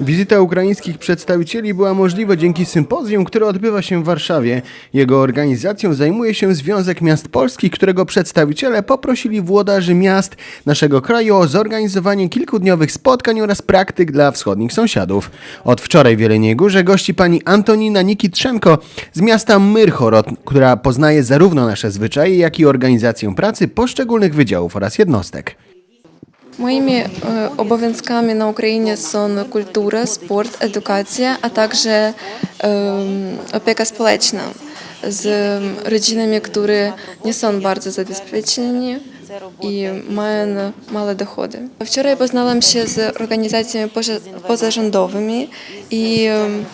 Wizyta ukraińskich przedstawicieli była możliwa dzięki sympozjum, które odbywa się w Warszawie. Jego organizacją zajmuje się Związek Miast Polskich, którego przedstawiciele poprosili włodarzy miast naszego kraju o zorganizowanie kilkudniowych spotkań oraz praktyk dla wschodnich sąsiadów. Od wczoraj w Jeleniej Górze gości pani Antonina Nikitrzenko z miasta Myrchorod, która poznaje zarówno nasze zwyczaje, jak i organizację pracy poszczególnych wydziałów oraz jednostek. Моїми э, обов'язками на Україні сон культура, спорт, едукація, а також е, ем, э, опека сполечна з ем, родинами, які не сон дуже забезпечені і мають мало доходи. Вчора я познала ще з організаціями позажандовими і ем,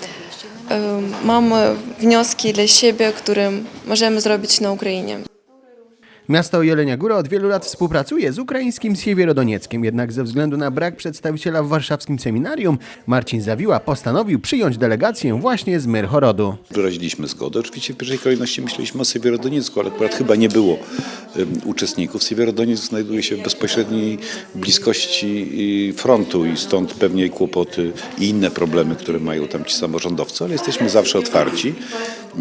Mamy wnioski для себе, które можемо зробити на Україні. Miasto Jelenia Góra od wielu lat współpracuje z ukraińskim Siewierodonieckiem, jednak ze względu na brak przedstawiciela w warszawskim seminarium, Marcin Zawiła postanowił przyjąć delegację właśnie z Myrchorodu. Wyraziliśmy zgodę. Oczywiście w pierwszej kolejności myśleliśmy o Siewierodoniecku, ale akurat chyba nie było uczestników. Siewierodonieck znajduje się w bezpośredniej bliskości y, frontu i stąd pewnie kłopoty i inne problemy, które mają tam ci samorządowcy, ale jesteśmy zawsze otwarci.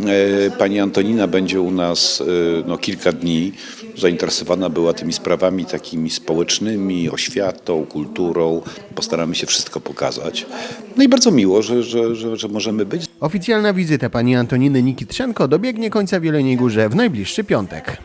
E, Pani Antonina będzie u nas e, no, kilka dni. Zainteresowana była tymi sprawami takimi społecznymi, oświatą, kulturą. Postaramy się wszystko pokazać. No i bardzo miło, że, że, że, że możemy być. Oficjalna wizyta pani Antoniny Nikitrzenko dobiegnie końca w Jeleniej Górze w najbliższy piątek.